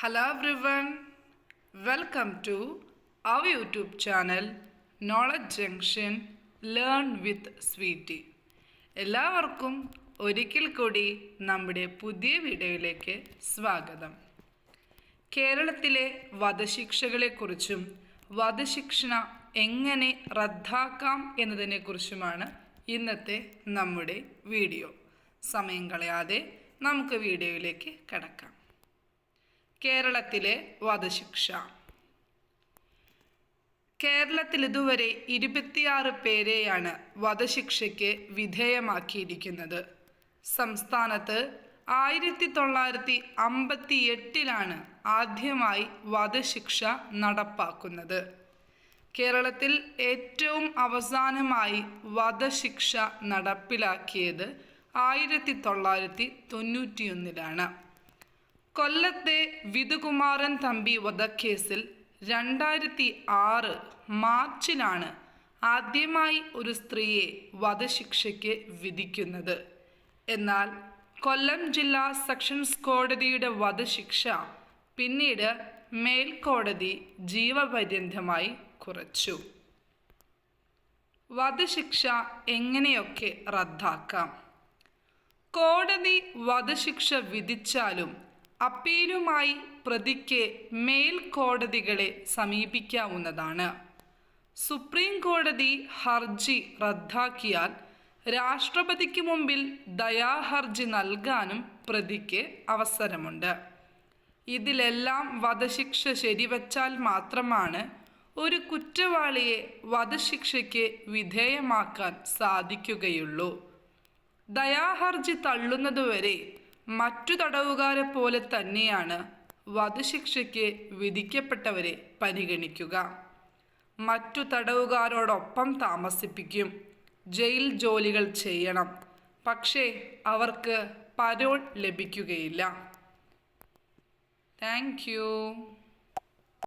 Hello everyone, welcome to our YouTube channel knowledge junction learn with Sweetie. എല്ലാവർക്കും ഒരിക്കൽ കൂടി നമ്മുടെ പുതിയ വീഡിയോയിലേക്ക് സ്വാഗതം. കേരളത്തിലെ വധശിക്ഷകളെക്കുറിച്ചും വധശിക്ഷ എങ്ങനെ റദ്ദാക്കാം എന്നതിനെക്കുറിച്ചുമാണ് ഇന്നത്തെ നമ്മുടെ വീഡിയോ. സമയം കളയാതെ നമുക്ക് വീഡിയോയിലേക്ക് കടക്കാം. കേരളത്തിലെ വധശിക്ഷ. കേരളത്തിൽ ഇതുവരെ ഇരുപത്തിയാറ് പേരെയാണ് വധശിക്ഷയ്ക്ക് വിധേയമാക്കിയിരിക്കുന്നത്. സംസ്ഥാനത്ത് ആയിരത്തി തൊള്ളായിരത്തി അമ്പത്തി എട്ടിലാണ് ആദ്യമായി വധശിക്ഷ നടപ്പാക്കുന്നത്. കേരളത്തിൽ ഏറ്റവും അവസാനമായി വധശിക്ഷ നടപ്പിലാക്കിയത് ആയിരത്തി തൊള്ളായിരത്തി തൊണ്ണൂറ്റിയൊന്നിലാണ് കൊല്ലത്തെ വിധുകുമാരൻ തമ്പി വധക്കേസിൽ രണ്ടായിരത്തി ആറ് മാർച്ചിലാണ് ആദ്യമായി ഒരു സ്ത്രീയെ വധശിക്ഷയ്ക്ക് വിധിക്കുന്നത്. എന്നാൽ കൊല്ലം ജില്ലാ സെഷൻസ് കോടതിയുടെ വധശിക്ഷ പിന്നീട് മേൽക്കോടതി ജീവപര്യന്തമായി കുറച്ചു. വധശിക്ഷ എങ്ങനെയൊക്കെ റദ്ദാക്കാം? കോടതി വധശിക്ഷ വിധിച്ചാലും അപ്പീലുമായി പ്രതിക്ക് മേൽക്കോടതികളെ സമീപിക്കാവുന്നതാണ്. സുപ്രീം കോടതി ഹർജി റദ്ദാക്കിയാൽ രാഷ്ട്രപതിക്ക് മുമ്പിൽ ദയാഹർജി നൽകാനും പ്രതിക്ക് അവസരമുണ്ട്. ഇതിലെല്ലാം വധശിക്ഷ ശരിവച്ചാൽ മാത്രമാണ് ഒരു കുറ്റവാളിയെ വധശിക്ഷയ്ക്ക് വിധേയമാക്കാൻ സാധിക്കുകയുള്ളൂ. ദയാഹർജി തള്ളുന്നതുവരെ മറ്റു തടവുകാരെ പോലെ തന്നെയാണ് വധശിക്ഷയ്ക്ക് വിധിക്കപ്പെട്ടവരെ പരിഗണിക്കുക. മറ്റു തടവുകാരോടൊപ്പം താമസിപ്പിക്കും. ജയിൽ ജോലികൾ ചെയ്യണം. പക്ഷേ അവർക്ക് പരോൾ ലഭിക്കുകയില്ല. താങ്ക്